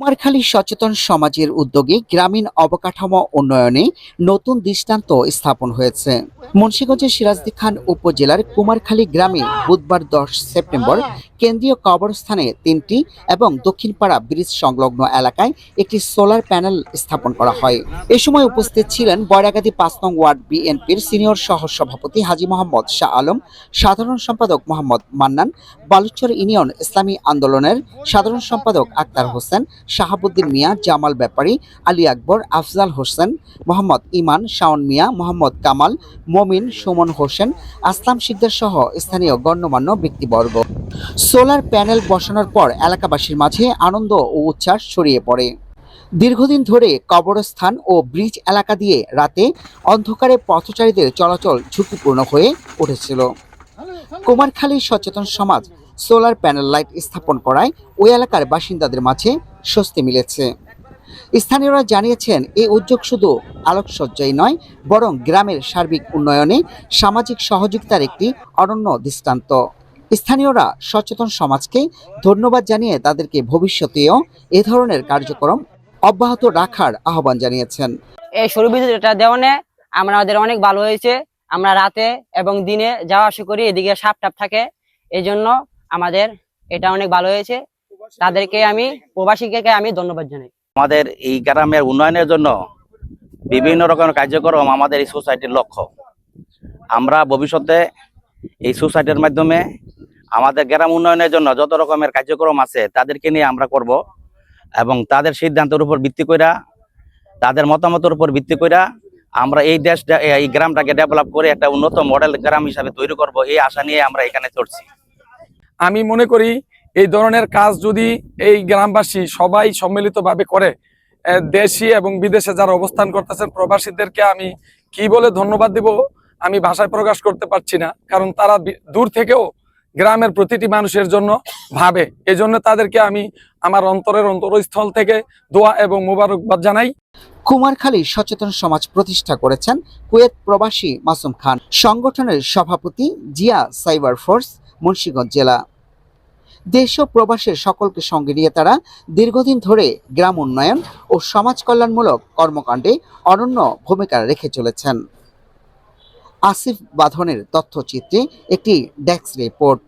কুমারখালী সচেতন সমাজের উদ্যোগে গ্রামীণ অবকাঠামো উন্নয়নে নতুন দৃষ্টান্ত স্থাপন হয়েছে। মুন্সিগঞ্জের সিরাজদি খান উপজেলার কুমারখালী গ্রামে বুধবার দশ সেপ্টেম্বর কেন্দ্রীয় কবরস্থানে তিনটি এবং দক্ষিণপাড়া ব্রিজ সংলগ্ন এলাকায় একটি সোলার প্যানেল স্থাপন করা হয়। এ সময় উপস্থিত ছিলেন বয়রাগাদি পাঁচ নং ওয়ার্ড বিএনপির সিনিয়র সহ সভাপতি হাজী মোহাম্মদ শাহ আলম, সাধারণ সম্পাদক মোহাম্মদ মান্নান, বালুচর ইউনিয়ন ইসলামী আন্দোলনের সাধারণ সম্পাদক আক্তার হোসেন শাহাবুদ্দিন মিয়া, জামাল ব্যাপারী, আলী আকবর, আফজাল হোসেন, মোহাম্মদ ইমান, শাওন মিয়া, মোহাম্মদ কামাল, মমিন, সুমন হোসেন, আসলাম শিকদার সহ স্থানীয় গণ্যমান্য ব্যক্তিবর্গ। সোলার প্যানেল বসানোর পর এলাকাবাসীর মাঝে আনন্দ ও উচ্ছ্বাস ছড়িয়ে পড়ে। দীর্ঘদিন ধরে কবরস্থান ও ব্রিজ এলাকা দিয়ে রাতে অন্ধকারে পথচারীদের চলাচল ঝুঁকিপূর্ণ হয়ে উঠেছিল। কুমারখালী সচেতন সমাজ সোলার প্যানেল লাইট স্থাপন করায় ওই এলাকার বাসিন্দাদের মাঝে স্বস্তি মিলেছে। স্থানীয়রা জানিয়েছেন এই উদ্যোগ শুধু আলোকসজ্জাই নয়, বরং গ্রামের সার্বিক উন্নয়নে সামাজিক সহযোগিতার একটি অনন্য দৃষ্টান্ত। স্থানীয়রা সচেতন সমাজকে ধন্যবাদ জানিয়ে তাদেরকে ভবিষ্যতেও এ ধরনের কার্যক্রম অব্যাহত রাখার আহ্বান জানিয়েছেন। এই সৌর বিদ্যুৎ এটা দেওয়ানে আমাদের অনেক ভালো হয়েছে। আমরা রাতে এবং দিনে যাওয়া আসা করি, এদিকে সাপ টাপ থাকে। এই আমাদের এটা অনেক ভালো হয়েছে। তাদেরকে আমি প্রবাসীকে আমি ধন্যবাদ জানাই। আমাদের এই গ্রামের উন্নয়নের জন্য বিভিন্ন রকমের কার্যক্রম আমাদের এই সোসাইটির লক্ষ্য। আমরা ভবিষ্যতে এই সোসাইটির মাধ্যমে আমাদের গ্রাম উন্নয়নের জন্য যত রকমের কার্যক্রম আছে তাদেরকে নিয়ে আমরা করব এবং তাদের সিদ্ধান্তের উপর ভিত্তি কইরা তাদের মতামতের উপর ভিত্তি কইরা আমরা এই দেশটা এই গ্রামটাকে ডেভেলপ করে একটা উন্নত মডেল গ্রাম হিসাবে তৈরি করব এই আশা নিয়ে আমরা এখানে চড়ছি। আমি মনে করি এই ধরনের কাজ যদি এই গ্রামবাসী সবাই সম্মিলিতভাবে করে দেশি এবং বিদেশে যারা অবস্থান করতেছেন প্রবাসীদেরকে আমি কি বলে ধন্যবাদ দিব? আমি ভাষায় প্রকাশ করতে পারছি না, কারণ তারা দূর থেকেও গ্রামের প্রতিটি মানুষের জন্য ভাবে। এজন্য তাদেরকে আমি আমার অন্তরের অন্তরস্থল থেকে দোয়া এবং মুবারকবাদ জানাই। কুমারখালী সচেতন সমাজ প্রতিষ্ঠা করেছেন কুয়েত প্রবাসী মাসুম খান। সংগঠনের সভাপতি জিয়া সাইবার ফোর্স মুন্সিগঞ্জ জেলা। দেশ ও প্রবাসের সকলকে সঙ্গে নিয়ে তারা দীর্ঘদিন ধরে গ্রাম উন্নয়ন ও সমাজ কল্যাণমূলক কর্মকাণ্ডে অনন্য ভূমিকা রেখে চলেছেন। আসিফ বাঁধনের তথ্যচিত্রে একটি ডেস্ক রিপোর্ট।